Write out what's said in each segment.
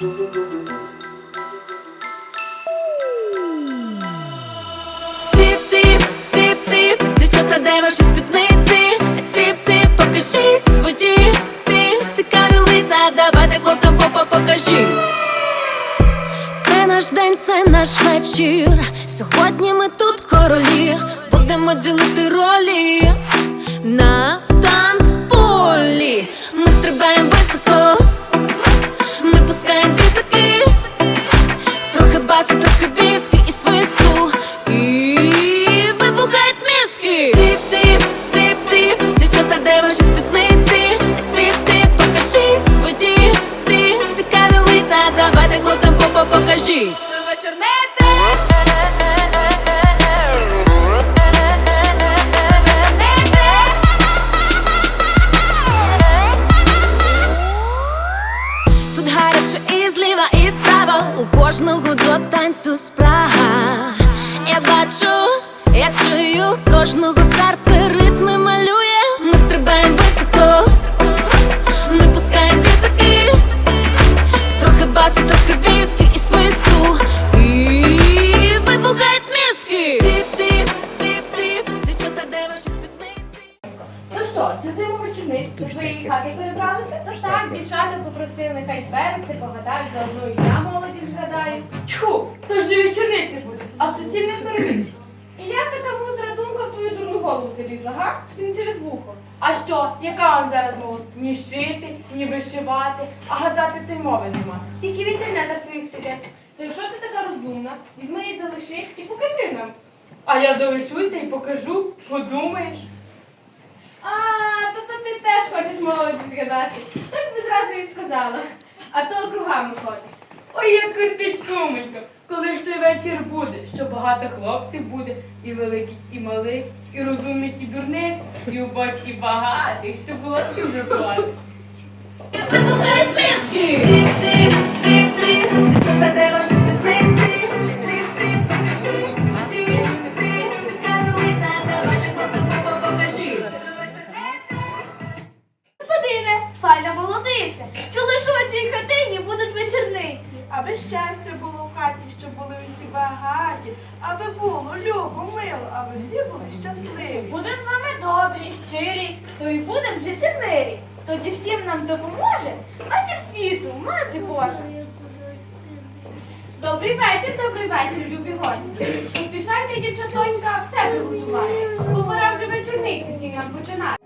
Ціп, ціп, ціп, ціп, дівчата, де ваші спідниці? Ціп, ціп, покажіть свої ці цікаві лиця, давайте хлопцям попа покажіть. Це наш день, це наш вечір. Сьогодні ми тут королі, будемо ділити ролі на танцполі. Ми стрибаємо високо, Басу, трохи віскі і свисту. І вибухають мізки Ціп, ціп, ціп, ціп Дівчата, де ваші спідниці? Ціп, ціп, покажіть свої ці цікаві лиця Давайте хлопцям попа покажіть Тут гаряче і зліва, і справа У кожного до танцю спрага. Я бачу, я чую кожного серце ритми малює. Ми стрибаємо високо Ми пускаємо візики, Трохи басу, трохи віскі хати перебралися? Та так, дівчата попросили, хай зберуться, погадають, заодно і я молоді згадаю. Чху, то ж не вечорниці буде, а суцільне сороміць. І я така мудра думка в твою дурну голову залізла, га? Чи не через вухо? А що, яка вам зараз мова? Ні шити, ні вишивати, а гадати то й мови нема. Тільки в інтернетах своїх сидять. То якщо ти така розумна, візьми і залиши і покажи нам. А я залишуся і покажу, подумаєш. А, то, то ти теж хочеш молоді згадати. Так би зразу і сказала. А то округами ходиш. Ой, як кортить кумонько, коли ж той вечір буде, що багато хлопців буде, і великих, і малих, і розумних, і дурних, і убогих, і багатих, щоб було з ким жартувати. Вибухають мізки Ціп, ціп, ціп, ціп Дівчата, де файна молодиця. Чи лише у цій хатині будуть вечорниці? Аби щастя було в хаті, щоб були всі багаті, аби було любо, мило, аби всі були щасливі. Будемо з вами добрі, щирі, то й будемо жити мирі. Тоді всім нам допоможе, матір світу, мати Божа. Добрий вечір, добрий вечір, любі гості. Поспішайте, дівчатонька, все приготувати. Бо пора вже вечорниці всім нам починати.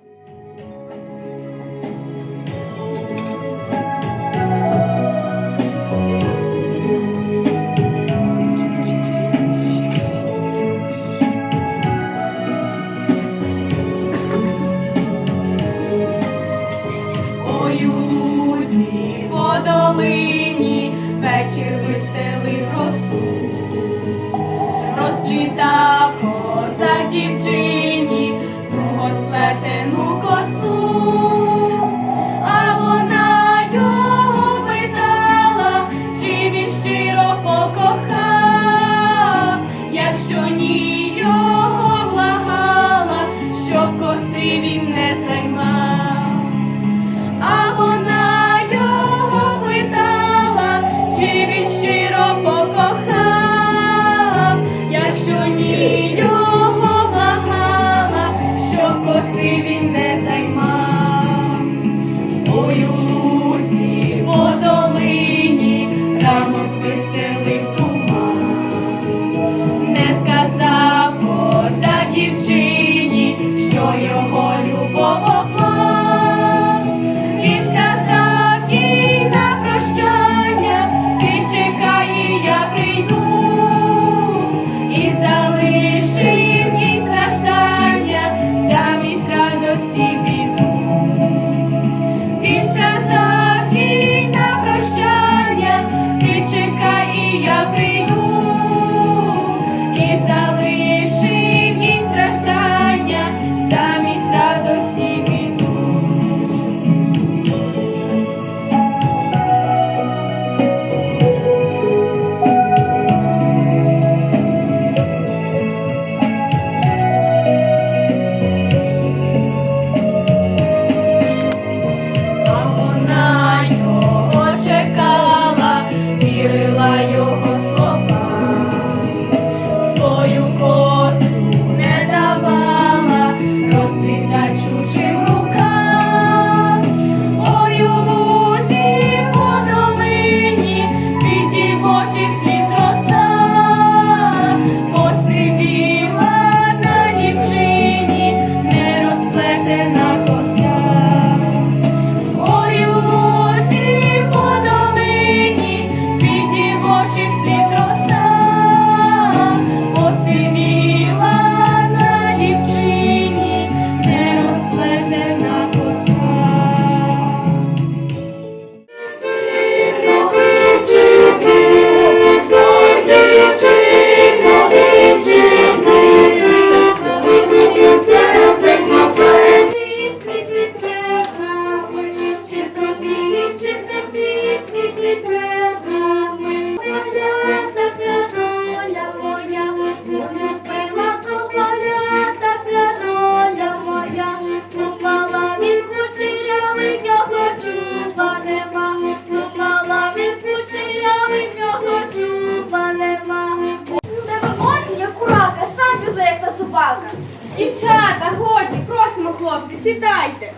рибалка. Дівчата, годі, просимо хлопці, сідайте.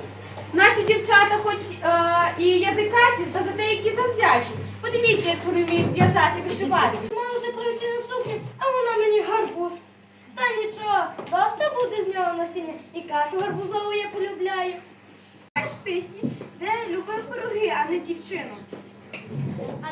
Наші дівчата, хоч е, і язикаті, та зате які завзяті. Подивіться, як вони вміють в'язати, вишивати. Мама вже привсіли сукню, а вона мені гарбуз. Та нічого, доста буде з нього насіння. І кашу гарбузову я полюбляю. Знаєш пісні, де любив пироги, а не дівчину. А,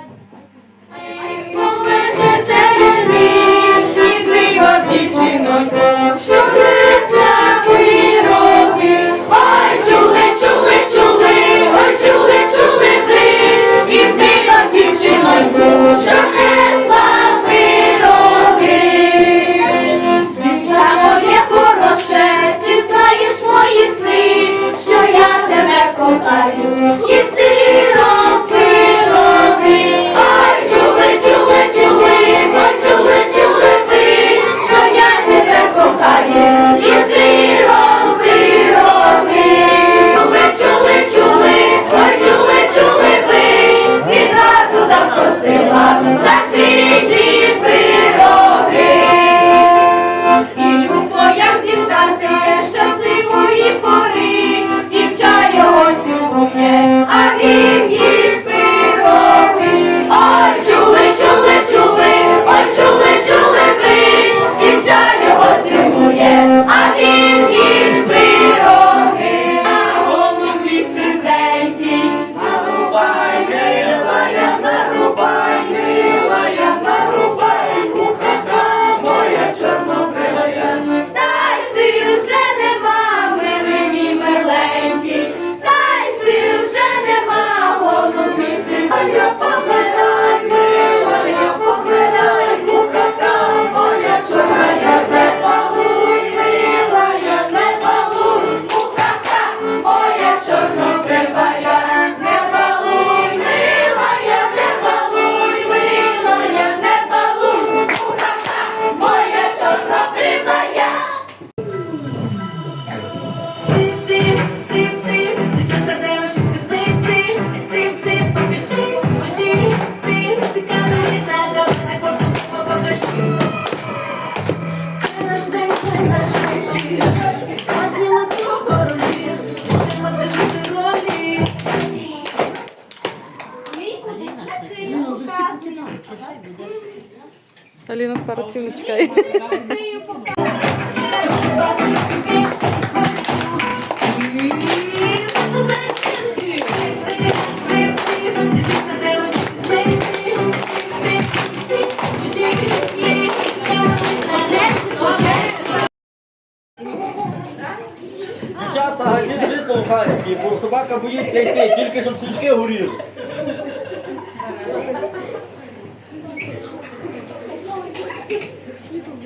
Аліна старостів не чекає.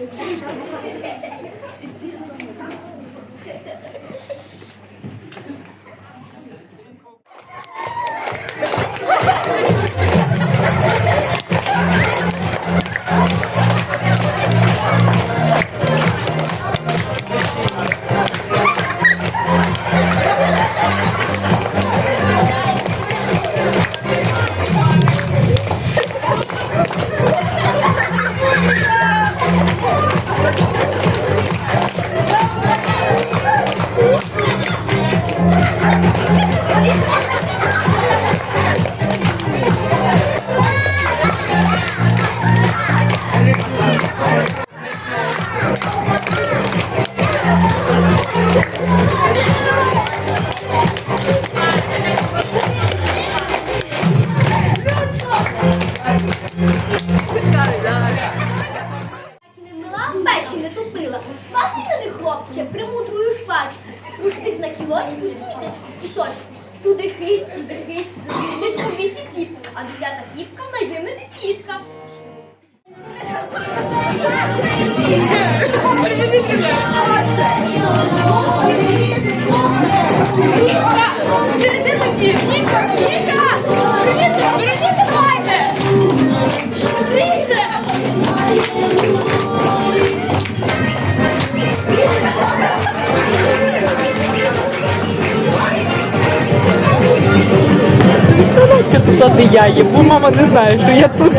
ハハハハ! Пустить на кілочку світить і точку. Туди хить, сюди хить, зустрічусь по місці піп, а дев'ята кіпка найвимити тітка. Кіпка! Кіпка! Кіпка! я є. Бо ну, мама не знає, що я тут.